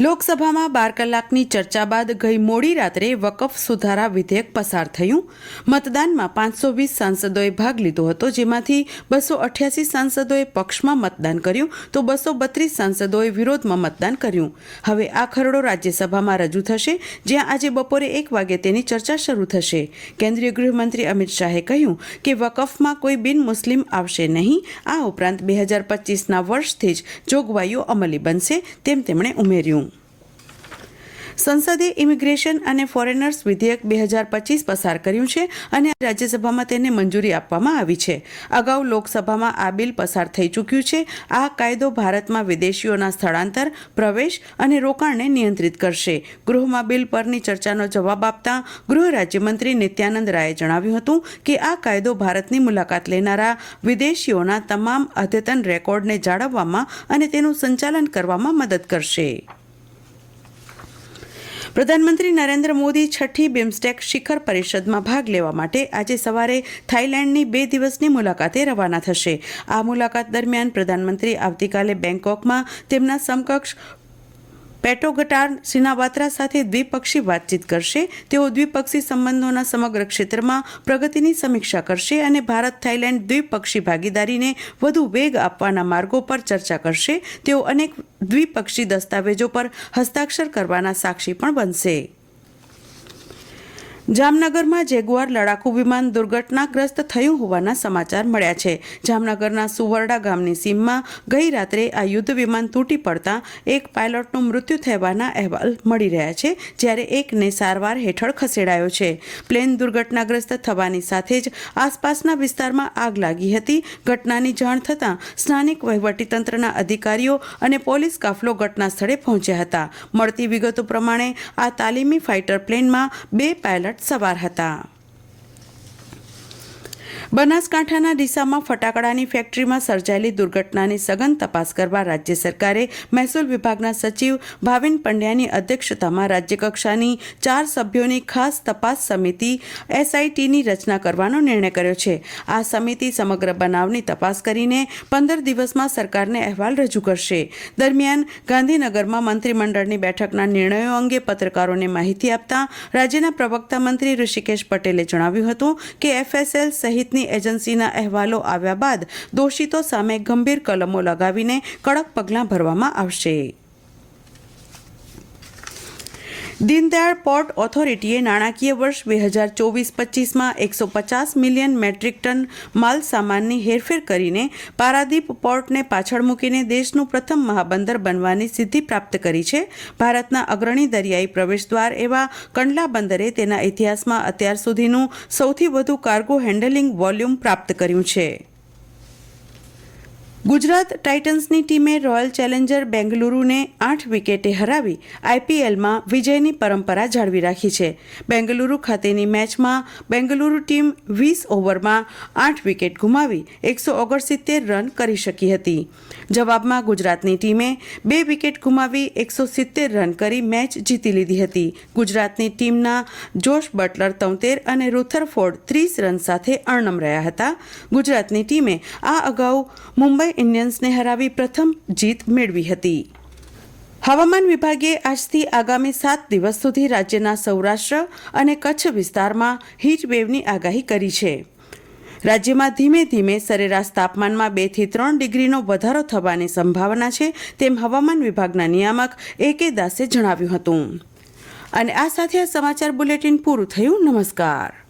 લોકસભામાં બાર કલાકની ચર્ચા બાદ ગઈ મોડી રાત્રે વકફ સુધારા વિધેયક પસાર થયું. મતદાનમાં પાંચસો વીસ સાંસદોએ ભાગ લીધો હતો, જેમાંથી બસો અઠ્યાસી સાંસદોએ પક્ષમાં મતદાન કર્યું તો બસો બત્રીસ સાંસદોએ વિરોધમાં મતદાન કર્યું. હવે આ ખરડો રાજ્યસભામાં રજૂ થશે, જ્યાં આજે બપોરે એક વાગે તેની ચર્ચા શરૂ થશે. કેન્દ્રીય ગૃહમંત્રી અમિત શાહે કહ્યું કે વકફમાં કોઈ બિન મુસ્લિમ આવશે નહીં. આ ઉપરાંત બે હજાર પચીસના વર્ષથી જ જોગવાઈઓ અમલી બનશે, તેમ તેમણે ઉમેર્યું. સંસદે ઇમિગ્રેશન અને ફોરેનર્સ વિધેયક બે હજાર પચીસ પસાર કર્યું છે અને રાજ્યસભામાં તેને મંજૂરી આપવામાં આવી છે. અગાઉ લોકસભામાં આ બિલ પસાર થઈ ચૂક્યું છે. આ કાયદો ભારતમાં વિદેશીઓના સ્થળાંતર, પ્રવેશ અને રોકાણને નિયંત્રિત કરશે. ગૃહમાં બિલ પરની ચર્ચાનો જવાબ આપતા ગૃહ રાજ્યમંત્રી નિત્યાનંદ રાયે જણાવ્યું હતું કે આ કાયદો ભારતની મુલાકાત લેનારા વિદેશીઓના તમામ અદ્યતન રેકોર્ડને જાળવવામાં અને તેનું સંચાલન કરવામાં મદદ કરશે. પ્રધાનમંત્રી નરેન્દ્ર મોદી છઠ્ઠી બિમ્સટેક શિખર પરિષદમાં ભાગ લેવા માટે આજે સવારે થાઇલેન્ડની બે દિવસની મુલાકાતે રવાના થશે. આ મુલાકાત દરમિયાન પ્રધાનમંત્રી આવતીકાલે બેંકોકમાં તેમના સમકક્ષ પેટોગટાર સિનાવાત્રા સાથે દ્વિપક્ષી વાતચીત કરશે. તેઓ દ્વિપક્ષી સંબંધોના સમગ્ર ક્ષેત્રમાં પ્રગતિની સમીક્ષા કરશે અને ભારત થાઇલેન્ડ દ્વિપક્ષી ભાગીદારીને વધુ વેગ આપવાના માર્ગો પર ચર્ચા કરશે. તેઓ અનેક દ્વિપક્ષી દસ્તાવેજો પર હસ્તાક્ષર કરવાના સાક્ષી પણ બનશે. જામનગરમાં જેગુઆર લડાકુ વિમાન દુર્ઘટનાગ્રસ્ત થયું હોવાના સમાચાર મળ્યા છે. જામનગરના સુવરડા ગામની સીમમાં ગઈ રાત્રે આ યુદ્ધ વિમાન તૂટી પડતા એક પાયલોટનું મૃત્યુ થવાના અહેવાલ મળી રહ્યા છે, જ્યારે એકને સારવાર હેઠળ ખસેડાયો છે. પ્લેન દુર્ઘટનાગ્રસ્ત થવાની સાથે જ આસપાસના વિસ્તારમાં આગ લાગી હતી. ઘટનાની જાણ થતાં સ્થાનિક વહીવટીતંત્રના અધિકારીઓ અને પોલીસ કાફલો ઘટના સ્થળે પહોંચ્યા હતા. મળતી વિગતો પ્રમાણે આ તાલીમી ફાઇટર પ્લેનમાં બે પાયલટ સવાર હતા બનાસકાંઠાના ડીસામાં ફટાકડાની ફેક્ટરીમાં સર્જાયેલી દુર્ઘટનાની સઘન તપાસ કરવા રાજ્ય સરકારે મહેસૂલ વિભાગના સચિવ ભાવિન પંડ્યાની અધ્યક્ષતામાં રાજ્યકક્ષાની ચાર સભ્યોની ખાસ તપાસ સમિતિ એસઆઈટીની રચના કરવાનો નિર્ણય કર્યો છે. આ સમિતિ સમગ્ર બનાવની તપાસ કરીને પંદર દિવસમાં સરકારને અહેવાલ રજૂ કરશે. દરમિયાન ગાંધીનગરમાં મંત્રીમંડળની બેઠકના નિર્ણયો અંગે પત્રકારોને માહિતી આપતા રાજ્યના પ્રવક્તા મંત્રી ઋષિકેશ પટેલે જણાવ્યું હતું કે એફએસએલ સહિતની એજન્સીના અહેવાલો આવ્યા બાદ દોષિતો સામે ગંભીર કલમો લગાવીને કડક પગલાં ભરવામાં આવશે. દીનદયાળ પોર્ટ ઓથોરિટીએ નાણાકીય વર્ષ બે હજાર ચોવીસ પચીસમાં એકસો પચાસ મિલિયન મેટ્રિક ટન માલ સામાનની હેરફેર કરીને પારાદીપ પોર્ટને પાછળ મૂકીને દેશનું પ્રથમ મહાબંદર બનવાની સિદ્ધિ પ્રાપ્ત કરી છે. ભારતના અગ્રણી દરિયાઈ પ્રવેશદ્વાર એવા કંડલા બંદરે તેના ઇતિહાસમાં અત્યાર સુધીનું સૌથી વધુ કાર્ગો હેન્ડલિંગ વોલ્યુમ પ્રાપ્ત કર્યું છે. ગુજરાત ટાઇટન્સની ટીમે રોયલ ચેલેન્જર બેંગલુરુને આઠ વિકેટે હરાવી આઈપીએલમાં વિજયની પરંપરા જાળવી રાખી છે. બેંગલુરુ ખાતેની મેચમાં બેંગલુરુ ટીમ વીસ ઓવરમાં આઠ વિકેટ ગુમાવી એકસો ઓગણસિત્તેર રન કરી શકી હતી. જવાબમાં ગુજરાતની ટીમે બે વિકેટ ગુમાવી એકસો સિત્તેર રન કરી મેચ જીતી લીધી હતી. ગુજરાતની ટીમના જોશ બટલર તોતેર અને રૂથર ફોર્ડ ત્રીસ રન સાથે અણનમ રહ્યા હતા. ગુજરાતની ટીમે આ અગાઉ મુંબઈ ઇન્ડિયન્સને હરાવી પ્રથમ જીત મેળવી હતી. હવામાન વિભાગે આજથી આગામી સાત દિવસ સુધી રાજ્યના સૌરાષ્ટ્ર અને કચ્છ વિસ્તારમાં વેવની આગાહી કરી છે. રાજ્યમાં ધીમે ધીમે સરેરાશ તાપમાનમાં બેથી ત્રણ ડિગ્રીનો વધારો થવાની સંભાવના છે તેમ હવામાન વિભાગના નિયામક એ કે દાસે જણાવ્યું હતું. અને આ સાથે આ સમાચાર બુલેટિન પૂરું થયું. નમસ્કાર.